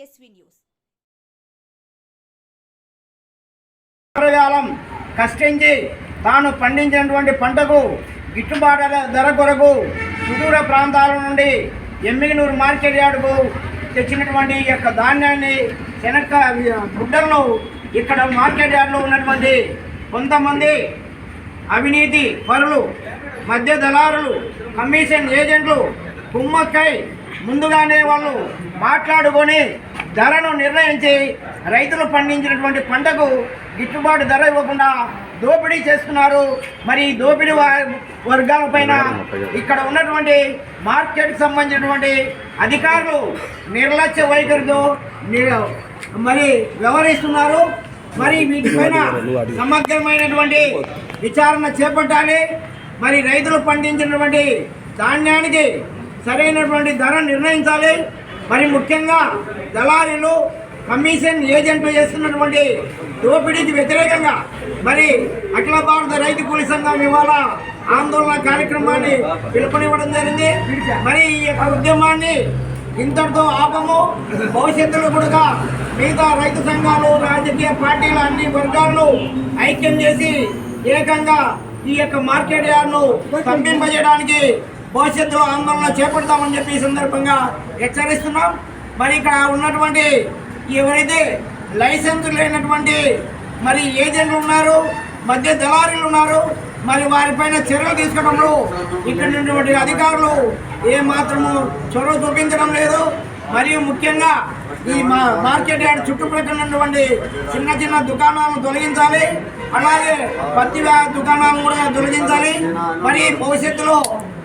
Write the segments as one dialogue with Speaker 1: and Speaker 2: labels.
Speaker 1: DSV news. కష్టించి తాను పండించినటువంటి పంటకు గిట్టుబాటు ధర కొరకు సుదూర ప్రాంతాల నుండి ఎమ్మిగినూరు మార్కెట్ యార్డుకు తెచ్చినటువంటి యొక్క ధాన్యాన్ని శనక్క గుడ్డలను ఇక్కడ మార్కెట్ యార్డులో ఉన్నటువంటి కొంతమంది అవినీతి పరులు మధ్య దళారులు కమిషన్ ఏజెంట్లు కుమ్మక్కై ముందుగానే వాళ్ళు మాట్లాడుకొని ధరను నిర్ణయించి రైతులు పండించినటువంటి పంటకు గిట్టుబాటు ధర ఇవ్వకుండా దోపిడీ చేస్తున్నారు. మరి దోపిడీ వర్గాల పైన ఇక్కడ ఉన్నటువంటి మార్కెట్ సంబంధించినటువంటి అధికారులు నిర్లక్ష్య వైఖరితో ని- మరి వ్యవహరిస్తున్నారు. మరి వీటిపైన సమగ్రమైనటువంటి విచారణ చేపట్టాలి. మరి రైతులు పండించినటువంటి ధాన్యానికి సరైనటువంటి ధర నిర్ణయించాలి. మరి ముఖ్యంగా దళారీలు కమిషన్ ఏజెంట్లు చేస్తున్నటువంటి దోపిడీకి వ్యతిరేకంగా మరి అఖిల భారత రైతు కూలి సంఘం ఇవాళ ఆందోళన కార్యక్రమాన్ని పిలుపునివ్వడం జరిగింది. మరి ఈ యొక్క ఉద్యమాన్ని ఇంతటితో ఆపము. భవిష్యత్తులో కూడా మిగతా రైతు సంఘాలు రాజకీయ పార్టీల అన్ని వర్గాలను ఐక్యం చేసి ఏకంగా ఈ యొక్క మార్కెట్ యార్డ్ను పంపింపజేయడానికి భవిష్యత్తులో ఆందోళన చేపడతామని చెప్పి ఈ సందర్భంగా హెచ్చరిస్తున్నాం. మరి ఇక్కడ ఉన్నటువంటి ఎవరైతే లైసెన్స్ లేనటువంటి మరి ఏజెంట్లు ఉన్నారు మధ్య దళారీలు ఉన్నారు మరి వారిపైన చర్యలు తీసుకోవడంలో ఇక్కడ ఉన్నటువంటి అధికారులు ఏమాత్రము చొరవ చూపించడం లేదు. మరియు ముఖ్యంగా ఈ మా మార్కెట్ యార్డ్ చుట్టుప్రక్కల ఉన్నటువంటి చిన్న చిన్న దుకాణాలను తొలగించాలి. అలాగే పత్తి దుకాణాలను కూడా తొలగించాలి. మరి భవిష్యత్తులో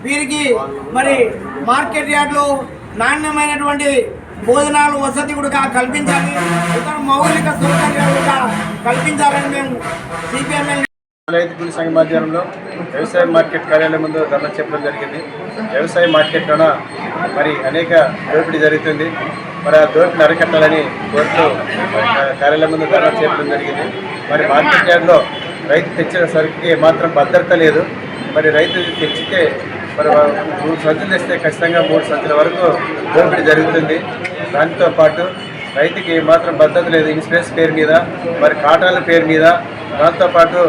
Speaker 1: వీరికి మరి మార్కెట్ యార్డ్లో నాణ్యమైనటువంటి భోజనాలు వసతి కూడా కల్పించాలి. ఇతర మౌలిక సౌకర్యాలు కూడా కల్పించాలని మేము సిపిఎంఎల్
Speaker 2: రైతు కూలి సంఘం ఆధ్వర్యంలో వ్యవసాయ మార్కెట్ కార్యాలయం ముందు ధర్నా చెప్పడం జరిగింది. వ్యవసాయ మార్కెట్లోన మరి అనేక దోపిడీ జరుగుతుంది. మరి ఆ దోపిడీని అరికట్టాలని కోరుతూ కార్యాలయం ముందు ధర్నా చెప్పడం జరిగింది. మరి మార్కెట్ యార్డ్లో రైతు తెచ్చిన సరుకుకి మాత్రం భద్రత లేదు. మరి రైతు తెచ్చితే మరి మూడు సంచులు తెస్తే ఖచ్చితంగా మూడు సంచుల వరకు దోపిడీ జరుగుతుంది. దాంతో పాటు రైతుకి మాత్రం భద్రత లేదు. ఇన్సూరెన్స్ పేరు మీద మరి కాటాల పేరు మీద. దాంతోపాటు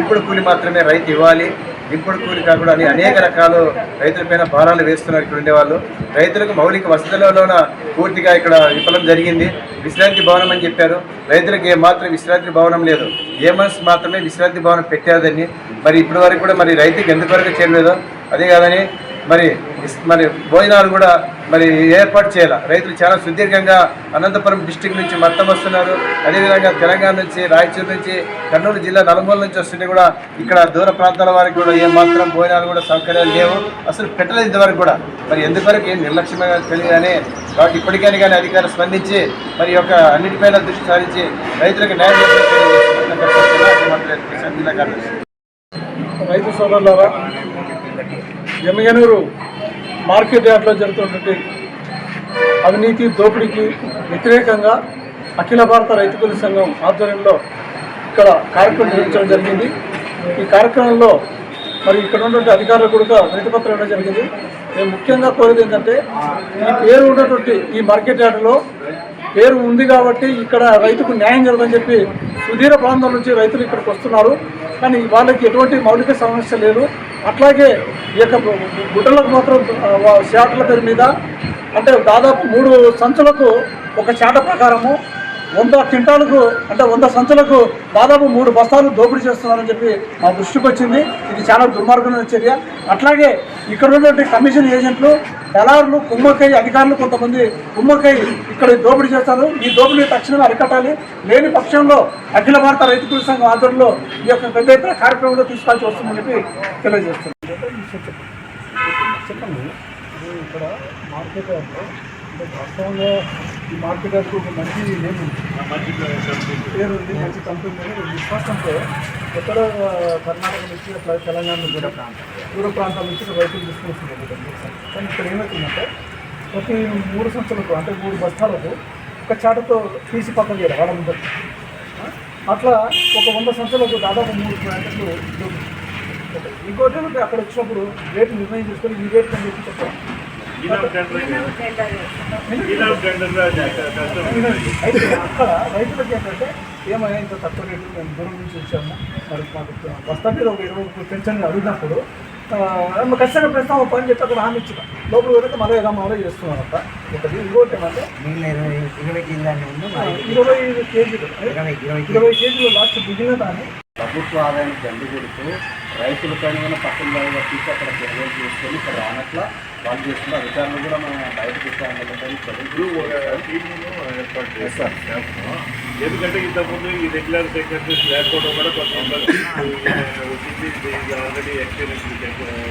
Speaker 2: ఇప్పుడు కూలి మాత్రమే రైతు ఇవ్వాలి. ఇప్పుడు కూలి కాకుండా అని అనేక రకాలు రైతులపైన భారాలు వేస్తున్నారు ఇక్కడ ఉండేవాళ్ళు రైతులకు మౌలిక వసతులలోన పూర్తిగా ఇక్కడ విఫలం జరిగింది. విశ్రాంతి భవనం అని చెప్పారు. రైతులకు ఏ మాత్రం విశ్రాంతి భవనం లేదు. ఏ మనసు మాత్రమే విశ్రాంతి భవనం పెట్టారు మరి ఇప్పటి వరకు కూడా మరి రైతుకి ఎంతవరకు చేయలేదో అదే కాదని మరి మరి భోజనాలు కూడా మరి ఏర్పాటు చేయాలి. రైతులు చాలా సుదీర్ఘంగా అనంతపురం డిస్టిక్ నుంచి మొత్తం వస్తున్నారు. అదేవిధంగా తెలంగాణ నుంచి రాయచూరు నుంచి కర్నూలు జిల్లా నలుమూల నుంచి వస్తుంటే కూడా ఇక్కడ దూర ప్రాంతాల వారికి కూడా ఏమాత్రం భోజనాలు కూడా సౌకర్యాలు లేవు. అసలు పెట్టలేదు ఇంతవరకు కూడా. మరి ఎందువరకు ఏం నిర్లక్ష్యంగా తెలియదని కాబట్టి ఇప్పటికైనా కానీ అధికారులు స్పందించి మరి యొక్క అన్నిటిపైన దృష్టి సారించి రైతులకు న్యాయం
Speaker 3: రైతు సోదరులారా ఎమ్మెనూరు మార్కెట్ యార్డ్లో జరుగుతున్నటువంటి అవినీతి దోపిడీకి వ్యతిరేకంగా అఖిల భారత రైతు కూలి సంఘం ఆధ్వర్యంలో ఇక్కడ కార్యక్రమం నిర్వహించడం జరిగింది. ఈ కార్యక్రమంలో మరి ఇక్కడ ఉన్నటువంటి అధికారులు కూడా వినతిపత్రం ఇవ్వడం జరిగింది. మేము ముఖ్యంగా కోరేది ఏంటంటే ఈ పేరు ఉన్నటువంటి ఈ మార్కెట్ యార్డులో పేరు ఉంది కాబట్టి ఇక్కడ రైతుకు న్యాయం జరగదని చెప్పి సుదీర ప్రాంతం నుంచి రైతులు ఇక్కడికి వస్తున్నారు. కానీ వాళ్ళకి ఎటువంటి మౌలిక సమస్య లేదు. అట్లాగే ఈ యొక్క గుడ్డలకు మాత్రం చేటల పేరు మీద అంటే దాదాపు మూడు సంచులకు ఒక చాట ప్రకారము వంద క్వింటాలకు అంటే వంద సంచులకు దాదాపు మూడు బస్తాలు దోపిడీ చేస్తున్నారని చెప్పి మా దృష్టికి వచ్చింది. ఇది చాలా దుర్మార్గమైన చర్య. అట్లాగే ఇక్కడ ఉన్నటువంటి కమిషన్ ఏజెంట్లు దళారులు కుమ్మకై అధికారులు కొంతమంది కుమ్మకై ఇక్కడ దోపిడీ చేస్తారు. ఈ దోపిడీ తక్షణమే అరికట్టాలి. లేని పక్షంలో అఖిల భారత రైతు సంఘం ఆధ్వర్యంలో ఈ యొక్క పెద్ద ఎత్తున కార్యక్రమంలో తీసుకోవాల్సి వస్తుందని చెప్పి తెలియజేస్తున్నారు చెప్పండి ఇక్కడ మార్కెట్ అంటే వాస్తవంగా ఈ మార్కెట్ ఒక మంచి నేమ్ పేరు ఉంది మంచి కంపెనీ ఉంది విశ్వాసంతో ఎక్కడ కర్ణాటక నుంచి అట్లా తెలంగాణ నుంచి దూర ప్రాంతం దూర ప్రాంతాల నుంచి రైతులు తీసుకొస్తున్నారు కానీ ఇక్కడ ఏమవుతుందంటే ప్రతి మూడు సంవత్సరాలకు అంటే మూడు బస్తాలకు ఒక చాటతో తీసి పక్కన చేయడం వాళ్ళ ముందర అట్లా ఒక వంద సంవత్సరాలకు దాదాపు మూడు ప్లాంట్లు ఒకటి. ఇంకోటి ఏంటంటే అక్కడ వచ్చినప్పుడు రేటు నిర్ణయం చేసుకొని ఈ రేట్ అని చెప్పి అయితే అక్కడ రైతులకి ఏంటంటే ఏమైనా ఇంత తక్కువ రేటు మేము దూరం నుంచి వచ్చాము. మరి మాకు బస్తా మీద ఒక ఇరవై రూపాయలు పెంచండి అడిగినప్పుడు ఖచ్చితంగా పెడతాము పని చెప్పి అక్కడ హామీ ఇచ్చిన లోపల పోతే మళ్ళీ ఏదో మళ్ళీ చేస్తున్నారంట ఒకటి ఇంకోటి ఏమంటే
Speaker 4: మిగిలిన ఇరవై
Speaker 3: కేజీలు
Speaker 4: ఇరవై
Speaker 3: కేజీలు లాస్ట్ దిగిన దాన్ని.
Speaker 5: ప్రభుత్వ ఆదాయాన్ని దండు కొడుతూ రైతులపైన కూడా పక్కన బాగా తీసి అక్కడ చర్యలు చేసుకొని ఇక్కడ రానట్ల వాళ్ళు చేస్తున్న అధికారులు కూడా మనం బయటకు
Speaker 6: చేస్తాం చేస్తున్నాం. ఎందుకంటే ఇంతకుముందు ఈ రెగ్యులర్ సెక్రటరీస్ లేకపోవడం కూడా కొంత ఆల్రెడీ ఎక్స్పీరియన్స్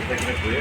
Speaker 6: సెక్రటరీ.